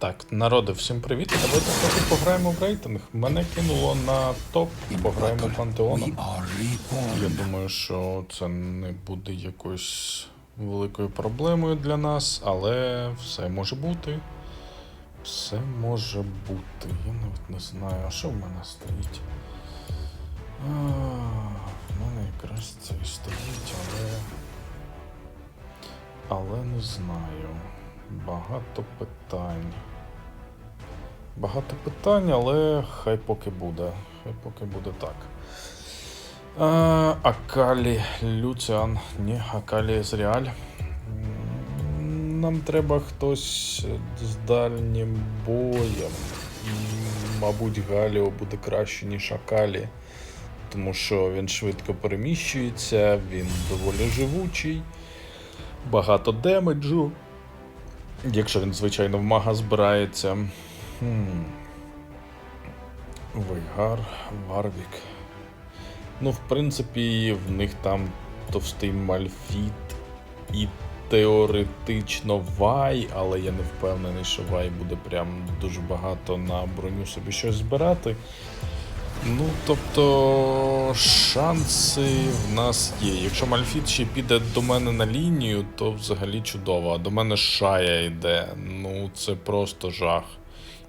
Так, народи, всім привіт. Давайте трохи пограємо в рейтинг. Мене кинуло на топ, пограємо пантеоном. Я думаю, що це не буде якоюсь великою проблемою для нас, але все може бути. Все може бути. Я навіть не знаю, а що в мене стоїть. А, в мене якраз це і стоїть, але. Але не знаю. Багато питань. Багато питань, але хай поки буде. Хай поки буде так. А, Акалі Люціан. Ні, Акалі Зріаль. М, Нам треба хтось з дальнім боєм. Мабуть, Галіо буде краще, ніж Акалі. Тому що він швидко переміщується, він доволі живучий, багато демеджу. Якщо він, звичайно, в мага збирається. Хм. Вейгар, Варвік. Ну, в принципі, в них там товстий Мальфіт і теоретично Вай, але я не впевнений, що Вай буде прям дуже багато на броню собі щось збирати. Ну, тобто, шанси в нас є. Якщо Мальфіт ще піде до мене на лінію, то взагалі чудово. А до мене шая йде. Ну, це просто жах.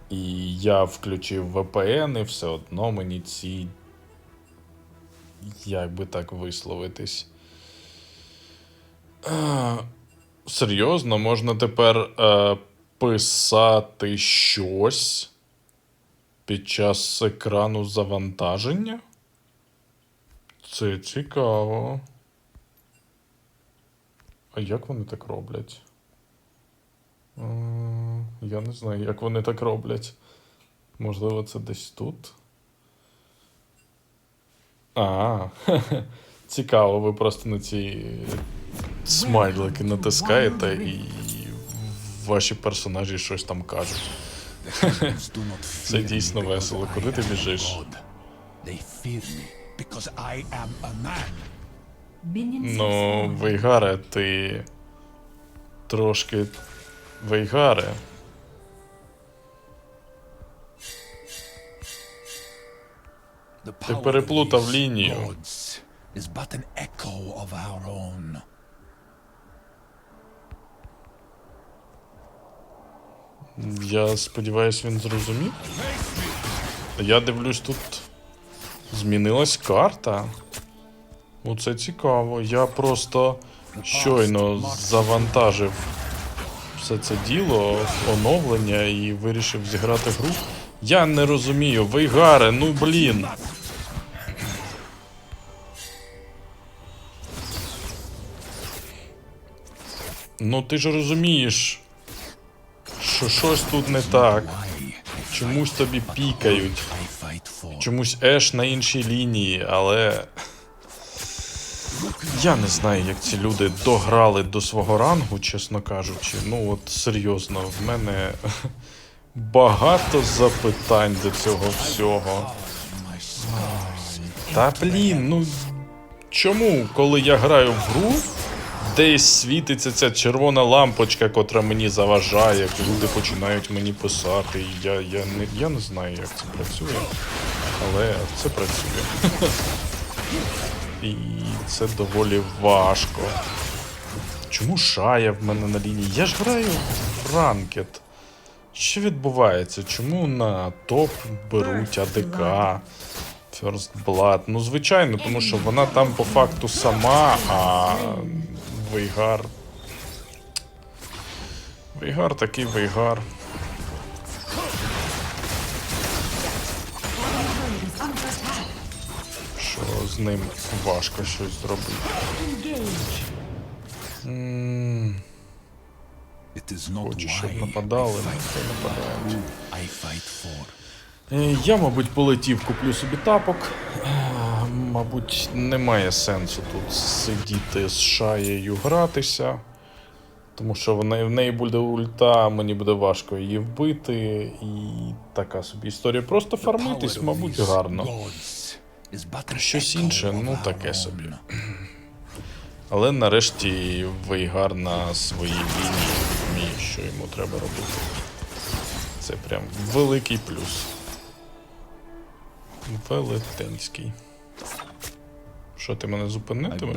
І я включив VPN, і все одно мені ці. Як би так висловитись. Е, серйозно, можна тепер е, писати щось під час екрану завантаження? Це цікаво. А як вони так роблять? Я не знаю, як вони так роблять. Можливо, це десь тут. А, цікаво, ви просто на ці смайлики натискаєте і ваші персонажі щось там кажуть. Це дійсно весело. Куди ти біжиш? Ну, Вейгаре, ти трошки Вейгаре. Ти переплутав лінію. Я сподіваюся, він зрозумів. Я дивлюсь, тут змінилась карта. Оце цікаво. Я просто щойно завантажив все це діло, оновлення і вирішив зіграти гру. Я не розумію, Вейгаре, ну блін. Ну ти ж розумієш, що щось тут не так. Чомусь тобі пікають. Чомусь Еш на іншій лінії, але. Я не знаю, як ці люди дограли до свого рангу, чесно кажучи. Ну от серйозно, в мене багато запитань до цього всього. Та блін, ну чому, коли я граю в гру, десь світиться ця червона лампочка, котра мені заважає, люди починають мені писати. і Я, я, не, я не знаю, як це працює, але це працює. І це доволі важко. Чому шая в мене на лінії? Я ж граю в ранкет. Що відбувається? Чому на топ беруть АДК? First Blood? Ну, звичайно, тому що вона там по факту сама, а Вейгар. Вейгар такий Вейгар. З ним важко щось зробити. Хочу, щоб нападали, нехай нападають. Е, Я, мабуть, полетів, куплю собі тапок. Е, Мабуть, немає сенсу тут сидіти з шаєю гратися. Тому що в неї, в неї буде ульта, мені буде важко її вбити. І така собі історія. Просто фармитись, мабуть, гарно. Щось інше, ну таке собі. Але нарешті Вейгар на своїй лінії розуміє, що йому треба робити. Це прям великий плюс. Велетенський. Що ти мене зупинитиме?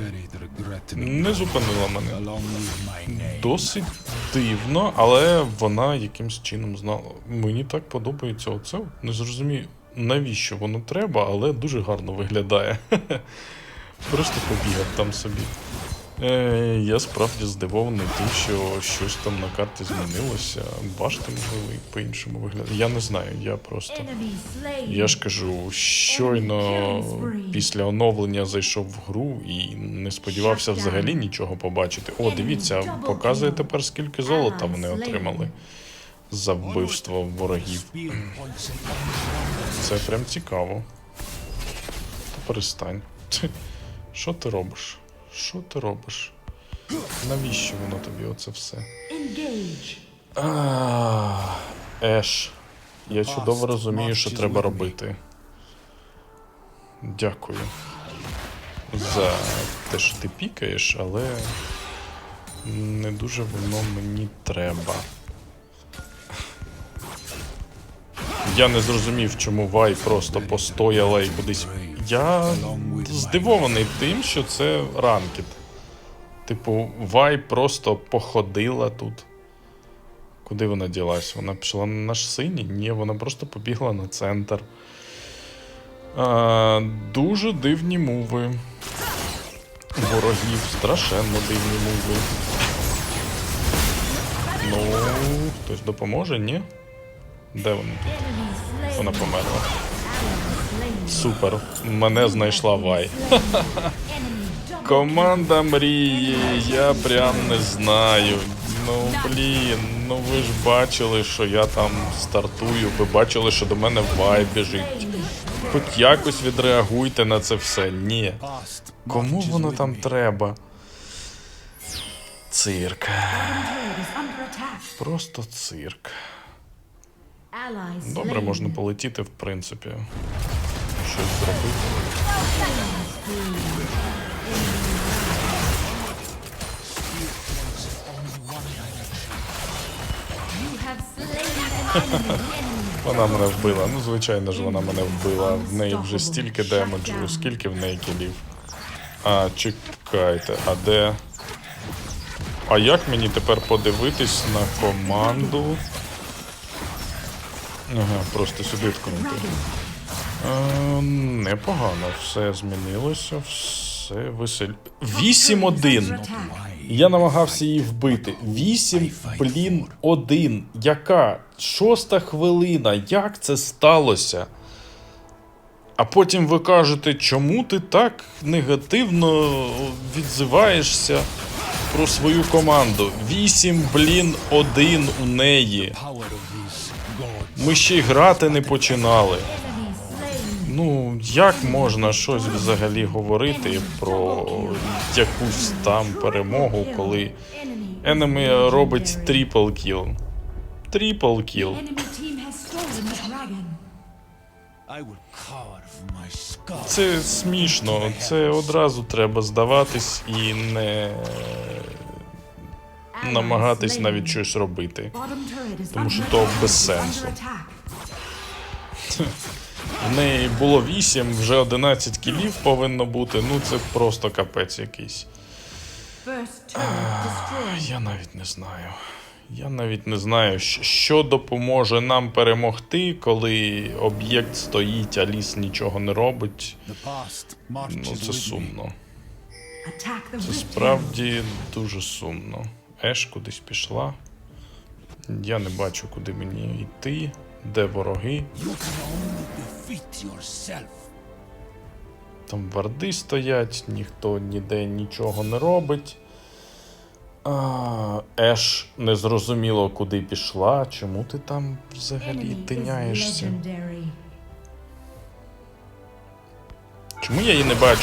Не зупинила мене. Досить дивно, але вона якимсь чином знала. Мені так подобається оце. Не зрозумію, навіщо воно треба, але дуже гарно виглядає. Просто побігав там собі. Е, я справді здивований тим, що щось там на карті змінилося. Башти, можливо, і по-іншому виглядає. Я не знаю, я просто. Я ж кажу, щойно після оновлення зайшов в гру і не сподівався взагалі нічого побачити. О, дивіться, показує тепер скільки золота вони отримали за вбивство ворогів. Це прям цікаво. Та перестань. Що ти робиш? Що ти робиш? Навіщо воно тобі оце все? А, Еш. Я чудово розумію, що треба робити. Дякую за те, що ти пікаєш, але не дуже воно мені треба. Я не зрозумів, чому Вай просто постояла і кудись. Я здивований тим, що це ранкет. Типу, Вай просто походила тут. Куди вона ділась? Вона пішла на наш синій? Ні, вона просто побігла на центр. А, дуже дивні муви. Ворогів, страшенно дивні муви. Ну, хтось допоможе, ні? Де вона тут? Вона померла. Супер. Мене знайшла Вай. Команда мрії, я прям не знаю. Ну блін, ну ви ж бачили, що я там стартую, ви бачили, що до мене вай біжить. Хоч якось відреагуйте на це все. Ні. Кому воно там треба? Цирк. Просто цирк. Добре, можна полетіти, в принципі. Щось зробити. Вона мене вбила. Ну, звичайно ж, вона мене вбила. В неї вже стільки демеджу, скільки в неї кілів. А, чекайте, а де. А як мені тепер подивитись на команду? Ага, просто сюди ткнути. Е, непогано, все змінилося, все весель. 8-1. Я намагався її вбити. 8, блін, 1. Яка? Шоста хвилина. Як це сталося? А потім ви кажете, чому ти так негативно відзиваєшся про свою команду? 8, блін, 1 у неї. Ми ще й грати не починали. Ну, як можна щось взагалі говорити про якусь там перемогу, коли Enemy робить трипл кіл? Трипл кіл. Це смішно. Це одразу треба здаватись і не намагатись навіть щось робити. Тому що то без сенсу. В неї було 8, вже 11 кілів повинно бути. Ну це просто капець якийсь. Я навіть не знаю. Я навіть не знаю, що допоможе нам перемогти, коли об'єкт стоїть, а ліс нічого не робить. Ну, це сумно. Це справді дуже сумно. Еш кудись пішла. Я не бачу, куди мені йти, де вороги. Там варди стоять, ніхто ніде нічого не робить. А, Еш незрозуміло, куди пішла. Чому ти там взагалі тиняєшся? Чому я її не бачу?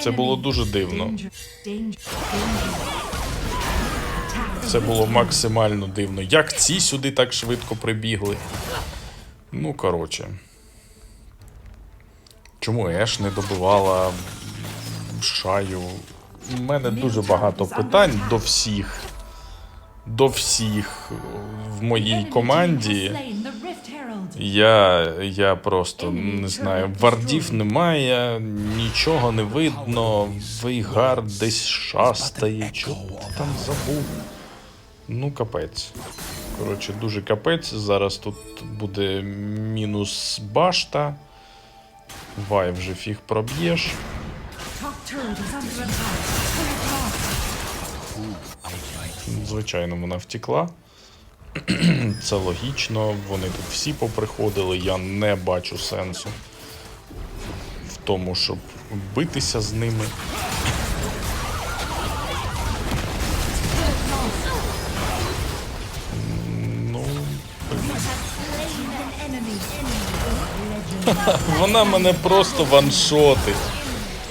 Це було дуже дивно. Це було максимально дивно. Як ці сюди так швидко прибігли? Ну, коротше. Чому Еш не добивала шаю? У мене дуже багато питань до всіх. до всіх в моїй команді. Я, я просто не знаю, вардів немає, нічого не видно, Вейгар десь шастає, що там забув. Ну, капець. Коротше, дуже капець. Зараз тут буде мінус башта. Вай вже фіг проб'єш. Звичайно, вона втекла. Це логічно. Вони тут всі поприходили. Я не бачу сенсу в тому, щоб битися з ними. Ну, вона мене просто ваншотить.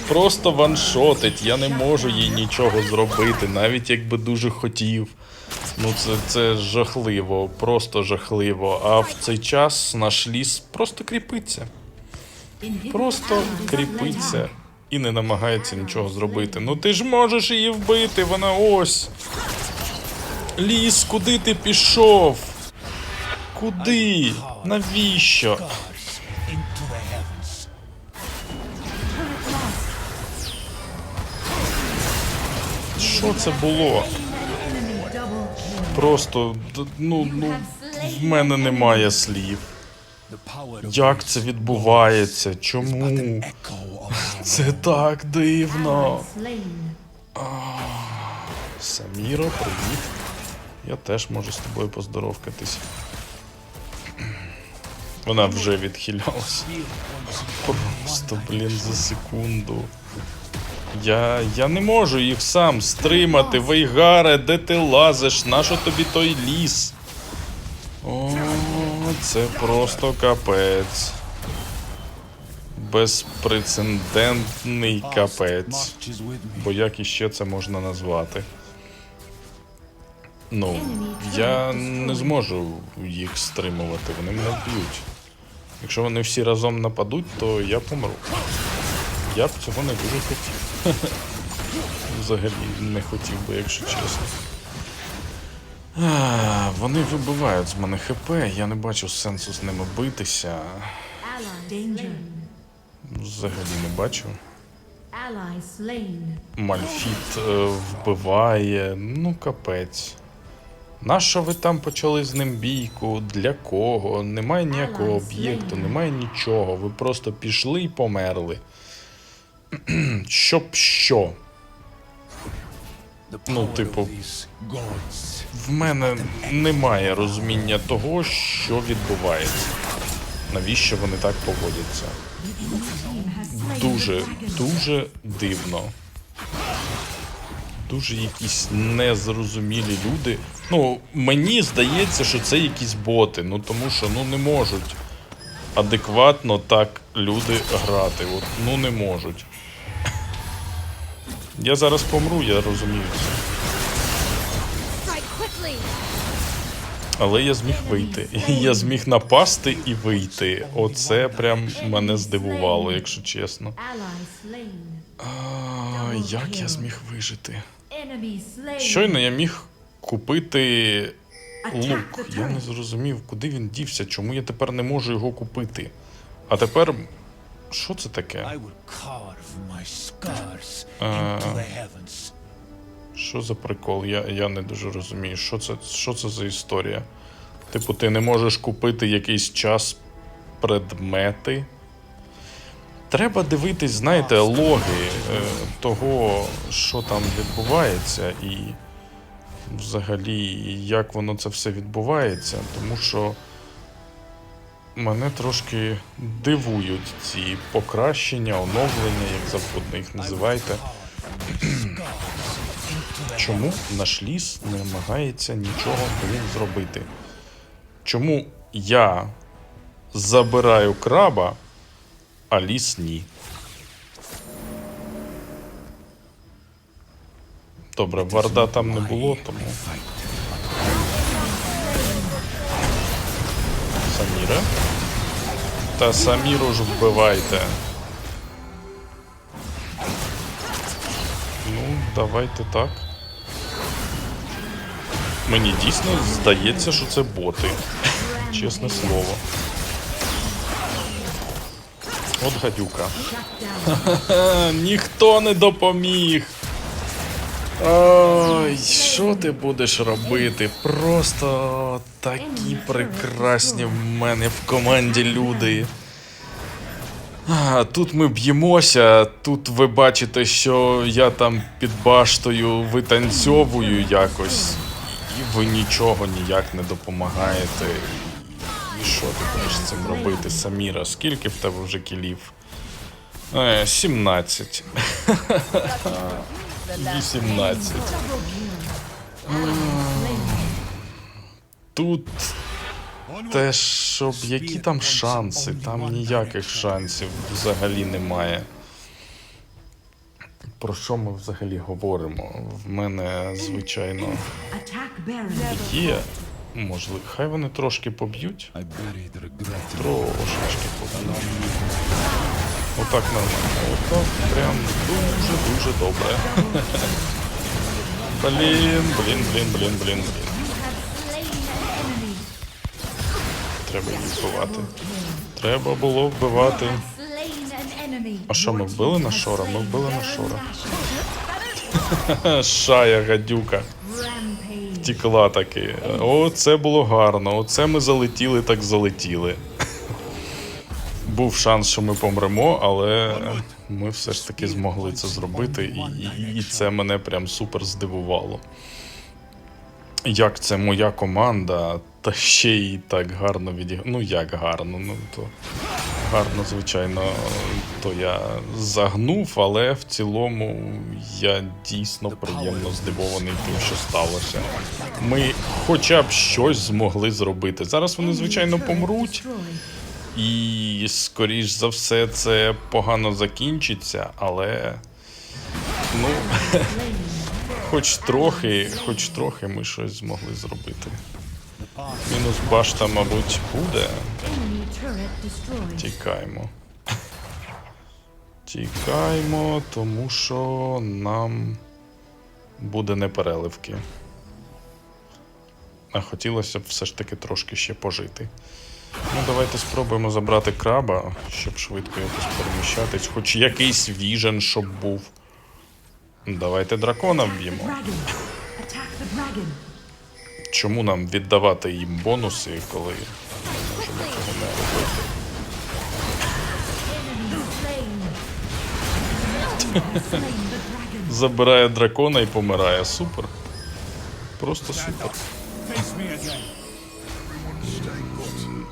Просто ваншотить. Я не можу їй нічого зробити, навіть якби дуже хотів. Ну, це, це жахливо, просто жахливо. А в цей час наш ліс просто кріпиться. Просто кріпиться і не намагається нічого зробити. Ну ти ж можеш її вбити, вона ось. Ліс, куди ти пішов? Куди? Навіщо? Що це було? Просто ну, ну в мене немає слів. Як це відбувається? Чому? Це так дивно. Саміро, привіт. Я теж можу з тобою поздоровкатись. Вона вже відхилялась. Просто, блін, за секунду. Я, я не можу їх сам стримати. Вейгаре, де ти лазиш? Нащо тобі той ліс? О, це просто капець. Безпрецедентний капець. Бо як іще це можна назвати? Ну, я не зможу їх стримувати, вони мене вб'ють. Якщо вони всі разом нападуть, то я помру. Я б цього не дуже хотів. Взагалі не хотів би, якщо чесно. А, вони вибивають з мене ХП, я не бачу сенсу з ними битися. Взагалі не бачу. Мальфіт е, вбиває, ну капець. Нащо ви там почали з ним бійку? Для кого? Немає ніякого об'єкту, немає нічого. Ви просто пішли і померли. Щоб що? Ну, типу, в мене немає розуміння того, що відбувається. Навіщо вони так поводяться? Дуже, дуже дивно. Дуже якісь незрозумілі люди. Ну, мені здається, що це якісь боти. Ну тому що ну не можуть адекватно так люди грати. От, ну не можуть. Я зараз помру, я розумію це. Але я зміг вийти. Я зміг напасти і вийти. Оце прям мене здивувало, якщо чесно. А, як я зміг вижити? Щойно я міг купити лук. Я не зрозумів, куди він дівся, чому я тепер не можу його купити. А тепер. Що це таке? Що за прикол? Я, я не дуже розумію. Що це, що це за історія? Типу, ти не можеш купити якийсь час предмети. Треба дивитись, знаєте, логи е, того, що там відбувається, і взагалі, як воно це все відбувається, тому що мене трошки дивують ці покращення, оновлення, як завгодно їх називайте. Чому наш ліс не намагається нічого блін, зробити? Чому я забираю краба, а ліс ні? Добре, варда там не було, тому. Саміра. Та Саміру ж вбивайте. Ну, давайте так. Мені дійсно здається, що це боти. Чесне слово. От гадюка. Ніхто не допоміг. Ой, що ти будеш робити? Просто такі прекрасні в мене в команді люди. Тут ми б'ємося, тут ви бачите, що я там під баштою витанцьовую якось, і ви нічого ніяк не допомагаєте. І що ти будеш з цим робити, Саміра? Скільки в тебе вже кілів? Е, 17. 18. Тут те, щоб які там шанси, там ніяких шансів взагалі немає. Про що ми взагалі говоримо? В мене, звичайно, є. Можливо, хай вони трошки поб'ють. Трошечки поб'ють. Отак нормально. Отак прям дуже-дуже добре. Блін, блін, блін, блін, блін, блін. Треба їх вбивати. Треба було вбивати. А що, ми вбили на Шора? Ми вбили на Шора. Шая гадюка. Втікла таки. О, це було гарно. Оце ми залетіли, так залетіли. Був шанс, що ми помремо, але ми все ж таки змогли це зробити, і, і, це мене прям супер здивувало. Як це моя команда, та ще й так гарно відіграла. Ну як гарно, ну то гарно, звичайно, то я загнув, але в цілому я дійсно приємно здивований тим, що сталося. Ми хоча б щось змогли зробити. Зараз вони, звичайно, помруть. І скоріш за все це погано закінчиться, але ну хоч трохи, хоч трохи ми щось змогли зробити. Мінус башта, мабуть, буде. Тікаємо. Тікаємо, тому що нам буде непереливки. А хотілося б все ж таки трошки ще пожити. Ну, давайте спробуємо забрати краба, щоб швидко якось переміщатись. Хоч якийсь віжен, щоб був. Давайте дракона вб'ємо. Чому нам віддавати їм бонуси, коли можемо цього не робити? Забирає дракона і помирає. Супер. Просто супер.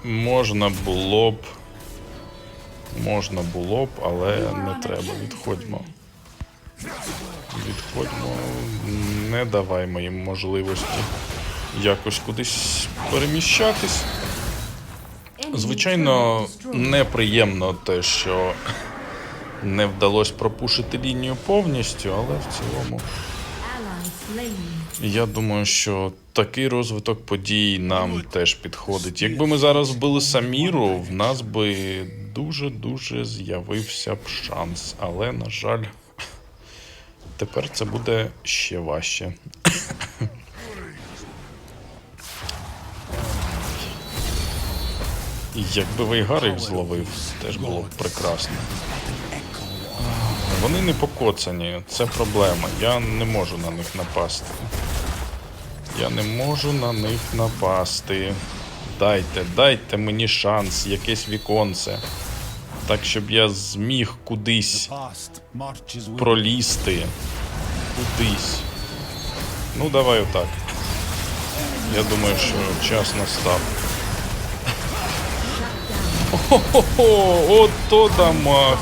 Можна було б. Можна було б, але не треба. Відходьмо. Відходьмо. Не даваймо їм можливості якось кудись переміщатись. Звичайно, неприємно те, що не вдалося пропушити лінію повністю, але в цілому. Я думаю, що такий розвиток подій нам теж підходить. Якби ми зараз вбили Саміру, в нас би дуже-дуже з'явився б шанс. Але, на жаль, тепер це буде ще важче. Якби Вейгар їх зловив, теж було б прекрасно. Вони не покоцані, це проблема. Я не можу на них напасти. Я не можу на них напасти. Дайте, дайте мені шанс, якесь віконце. Так, щоб я зміг кудись пролізти. Кудись. Ну, давай отак. Я думаю, що час настав. Хо-хо-хо, ото дамаг.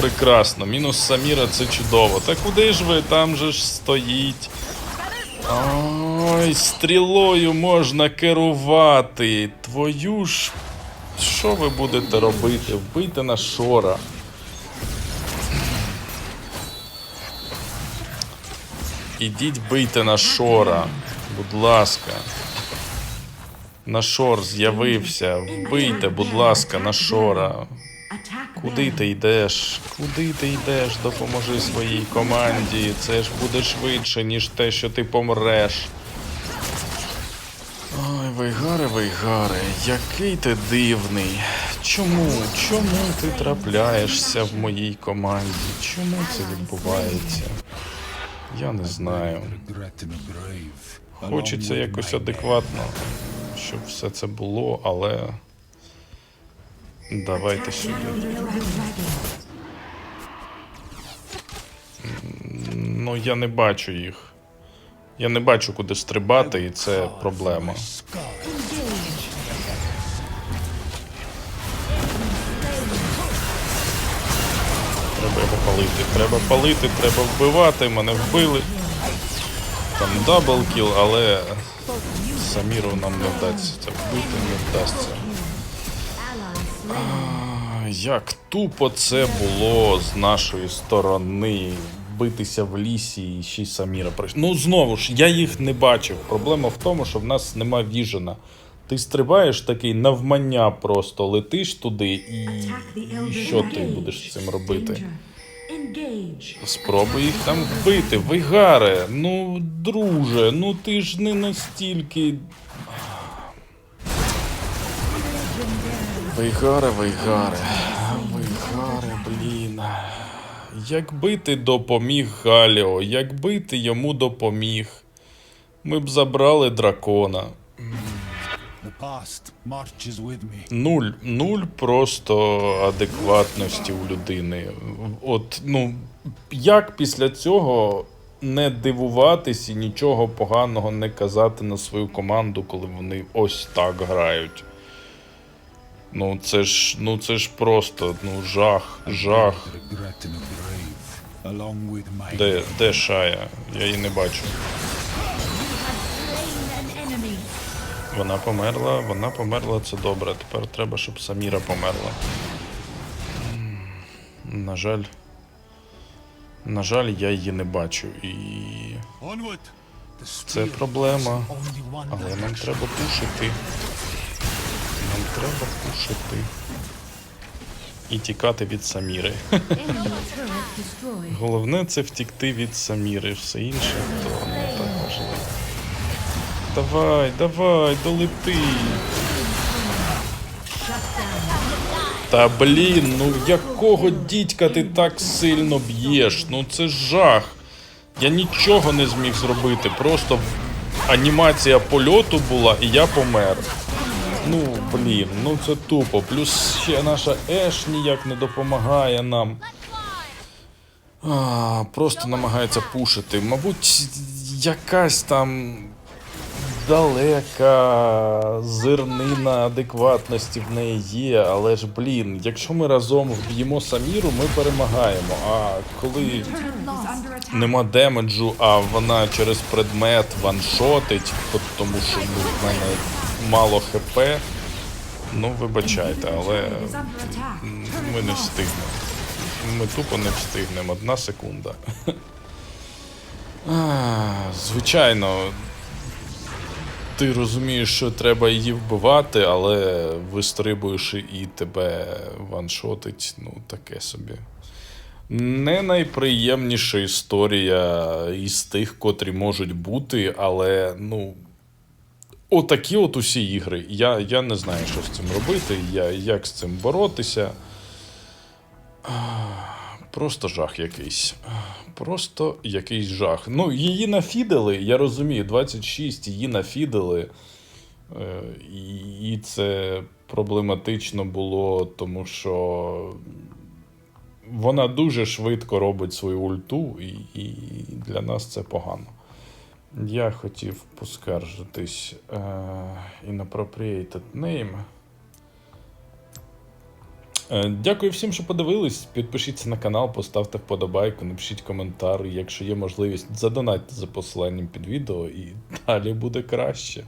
Прекрасно. Мінус Саміра це чудово. Та куди ж ви? Там же ж стоїть. Ой, стрілою можна керувати. Твою ж. Що ви будете робити? Вбийте на шора. Ідіть бийте на шора. Будь ласка. На шор з'явився. Вбийте, будь ласка, на шора. Куди ти йдеш? Куди ти йдеш? Допоможи своїй команді. Це ж буде швидше, ніж те, що ти помреш. Ой, Вейгаре, Вейгаре, який ти дивний. Чому? Чому ти трапляєшся в моїй команді? Чому це відбувається? Я не знаю. Хочеться якось адекватно, щоб все це було, але. Давайте сюди. Ну, я не бачу їх. Я не бачу, куди стрибати, і це проблема. Треба його палити. Треба палити, треба вбивати. Мене вбили. Там даблкіл, але Саміру нам не вдасться це вбити, не вдасться. Як тупо це було з нашої сторони. Битися в лісі і ще й Саміра прийшла. Ну знову ж, я їх не бачив. Проблема в тому, що в нас нема віжена. Ти стрибаєш такий навмання просто летиш туди і, і що ти будеш з цим робити? Спробуй їх там вбити. Вигаре, ну, друже, ну ти ж не настільки. Вигаре, вигаре. Вигаре, блін. Якби ти допоміг Галіо, якби ти йому допоміг, ми б забрали дракона. Нуль, нуль просто адекватності у людини. От, ну, як після цього не дивуватись і нічого поганого не казати на свою команду, коли вони ось так грають? Ну, це ж, ну, це ж просто, ну, жах, жах. Де, де Шая? Я її не бачу. Вона померла, вона померла, це добре. Тепер треба, щоб Саміра померла. На жаль. На жаль, я її не бачу. І. Це проблема. Але нам треба пушити. Нам треба пушити. І тікати від Саміри. Головне це втікти від Саміри. Все інше то не так важливо. Давай, давай, долети. Та блін, ну якого дідька ти так сильно б'єш? Ну це жах. Я нічого не зміг зробити. Просто анімація польоту була і я помер. Ну, блін, ну це тупо. Плюс ще наша Еш ніяк не допомагає нам. А, просто намагається пушити. Мабуть, якась там далека зернина адекватності в неї є, але ж блін, якщо ми разом вб'ємо Саміру, ми перемагаємо. А коли нема демеджу, а вона через предмет ваншотить, от тому що ну, в мене мало хп. Ну, вибачайте, але ми не встигнемо. Ми тупо не встигнемо. Одна секунда. Звичайно, ти розумієш, що треба її вбивати, але вистрибуєш і тебе ваншотить, ну таке собі. Не найприємніша історія із тих, котрі можуть бути, але ну. Отакі от усі ігри. Я, я не знаю, що з цим робити, я, як з цим боротися. Просто жах якийсь. Просто якийсь жах. Ну, її нафідали, я розумію, 26 її нафідали. Е, І це проблематично було, тому що вона дуже швидко робить свою ульту, і, і для нас це погано. Я хотів поскаржитись. е, Inappropriated name. Е, Дякую всім, що подивились. Підпишіться на канал, поставте вподобайку, напишіть коментар. Якщо є можливість, задонатьте за посиланням під відео, і далі буде краще.